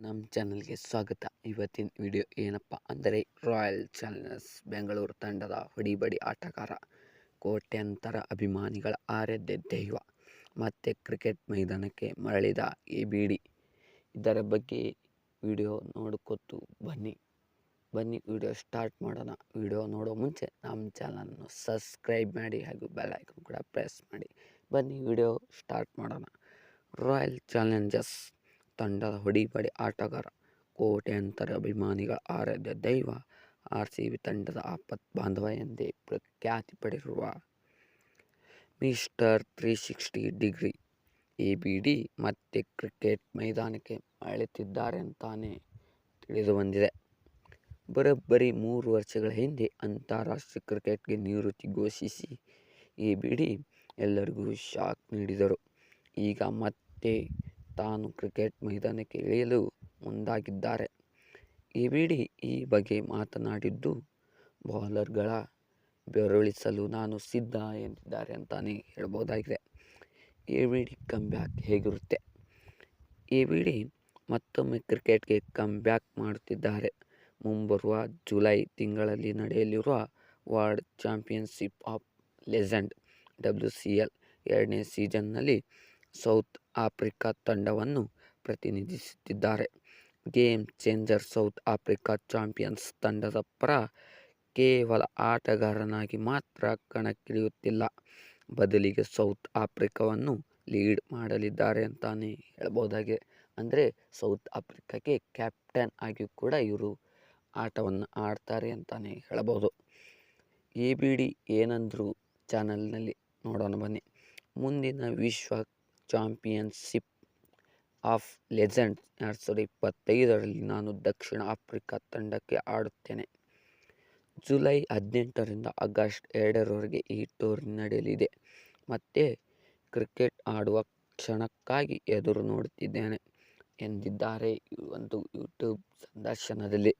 ನಮ್ಮ ಚಾನಲ್ಗೆ ಸ್ವಾಗತ. ಇವತ್ತಿನ ವಿಡಿಯೋ ಏನಪ್ಪ ಅಂದರೆ ರಾಯಲ್ ಚಾಲೆಂಜರ್ಸ್ ಬೆಂಗಳೂರು ತಂಡದ ಹೊಡಿಬಡಿ ಆಟಗಾರ, ಕೋಟ್ಯಂತರ ಅಭಿಮಾನಿಗಳ ಆರಾಧ್ಯ ದೈವ ಮತ್ತು ಕ್ರಿಕೆಟ್ ಮೈದಾನಕ್ಕೆ ಮರಳಿದ ಎ ಬಿ ಡಿ ಇದರ ಬಗ್ಗೆ ವಿಡಿಯೋ ನೋಡ್ಕೊತು ಬನ್ನಿ. ಬನ್ನಿ ವಿಡಿಯೋ ಸ್ಟಾರ್ಟ್ ಮಾಡೋಣ. ವಿಡಿಯೋ ನೋಡೋ ಮುಂಚೆ ನಮ್ಮ ಚಾನಲನ್ನು ಸಬ್ಸ್ಕ್ರೈಬ್ ಮಾಡಿ ಹಾಗೂ ಬೆಲ್ ಕೂಡ ಪ್ರೆಸ್ ಮಾಡಿ. ಬನ್ನಿ ವಿಡಿಯೋ ಸ್ಟಾರ್ಟ್ ಮಾಡೋಣ. ರಾಯಲ್ ಚಾಲೆಂಜರ್ಸ್ ತಂಡದ ಹೊಡಿಬಡಿ ಆಟಗಾರ, ಕೋಟ್ಯಂತರ ಅಭಿಮಾನಿಗಳ ಆರಾಧ್ಯ ದೈವ ಆರ್ ಸಿ ಬಿ ತಂಡದ ಆಪತ್ ಬಾಂಧವ ಎಂದೇ ಪ್ರಖ್ಯಾತಿ ಪಡೆದಿರುವ mister three sixty degree A B D ಮತ್ತೆ ಕ್ರಿಕೆಟ್ ಮೈದಾನಕ್ಕೆ ಮರಳುತ್ತಿದ್ದಾರೆ ಅಂತಾನೆ ತಿಳಿದು ಬಂದಿದೆ. ಬರೋಬ್ಬರಿ ಮೂರು ವರ್ಷಗಳ ಹಿಂದೆ ಅಂತಾರಾಷ್ಟ್ರೀಯ ಕ್ರಿಕೆಟ್ಗೆ ನಿವೃತ್ತಿ ಘೋಷಿಸಿ ಎ ಬಿ ಡಿ ಎಲ್ಲರಿಗೂ ಶಾಕ್ ನೀಡಿದರು. ಈಗ ಮತ್ತೆ ತಾನು ಕ್ರಿಕೆಟ್ ಮೈದಾನಕ್ಕೆ ಇಳಿಯಲು ಮುಂದಾಗಿದ್ದಾರೆ. ಎ ಬಿ ಡಿ ಈ ಬಗ್ಗೆ ಮಾತನಾಡಿದ್ದು, ಬೌಲರ್ಗಳ ಬೆರಳಿಸಲು ನಾನು ಸಿದ್ಧ ಎಂದಿದ್ದಾರೆ ಅಂತಾನೆ ಹೇಳ್ಬೋದಾಗಿದೆ ಎ ವಿ ಡಿ ಕಮ್ಬ್ಯಾಕ್ ಹೇಗಿರುತ್ತೆ? ಎ ವಿ ಡಿ ಮತ್ತೊಮ್ಮೆ ಕ್ರಿಕೆಟ್ಗೆ ಕಮ್ಬ್ಯಾಕ್ ಮಾಡುತ್ತಿದ್ದಾರೆ. ಮುಂಬರುವ ಜುಲೈ ತಿಂಗಳಲ್ಲಿ ನಡೆಯಲಿರುವ world championship of legend W C L ಎರಡನೇ ಸೀಸನ್ನಲ್ಲಿ ಸೌತ್ ಆಫ್ರಿಕಾ ತಂಡವನ್ನು ಪ್ರತಿನಿಧಿಸುತ್ತಿದ್ದಾರೆ. Game changer South Africa champions ತಂಡದ ಪರ ಕೇವಲ ಆಟಗಾರನಾಗಿ ಮಾತ್ರ ಕಣಕ್ಕಿಳಿಯುತ್ತಿಲ್ಲ. ಬದಲಿಗೆ ಸೌತ್ ಆಫ್ರಿಕಾವನ್ನು ಲೀಡ್ ಮಾಡಲಿದ್ದಾರೆ ಅಂತಾನೆ ಹೇಳ್ಬೋದಾಗಿದೆ ಅಂದರೆ ಸೌತ್ ಆಫ್ರಿಕಾಕ್ಕೆ ಕ್ಯಾಪ್ಟನ್ ಆಗಿ ಕೂಡ ಇವರು ಆಟವನ್ನು ಆಡ್ತಾರೆ ಅಂತಾನೆ ಹೇಳ್ಬೋದು ಎ ಬಿ ಡಿ ಏನಂದರೂ ಚಾನಲ್ನಲ್ಲಿ ನೋಡೋಣ ಬನ್ನಿ. ಮುಂದಿನ ವಿಶ್ವ ಚಾಂಪಿಯನ್ಶಿಪ್ ಆಫ್ ಲೆಜೆಂಡ್ ಎರಡು ಸಾವಿರದ ಇಪ್ಪತ್ತೈದರಲ್ಲಿ ನಾನು ದಕ್ಷಿಣ ಆಫ್ರಿಕಾ ತಂಡಕ್ಕೆ ಆಡುತ್ತೇನೆ. ಜುಲೈ ಹದಿನೆಂಟರಿಂದ ಆಗಸ್ಟ್ ಎರಡರವರೆಗೆ ಈ ಟೂರ್ನಿ ನಡೆಯಲಿದೆ. ಮತ್ತು ಕ್ರಿಕೆಟ್ ಆಡುವ ಕ್ಷಣಕ್ಕಾಗಿ ಎದುರು ನೋಡುತ್ತಿದ್ದೇನೆ, ಎಂದಿದ್ದಾರೆ ಈ ಒಂದು ಯೂಟ್ಯೂಬ್ ಸಂದರ್ಶನದಲ್ಲಿ.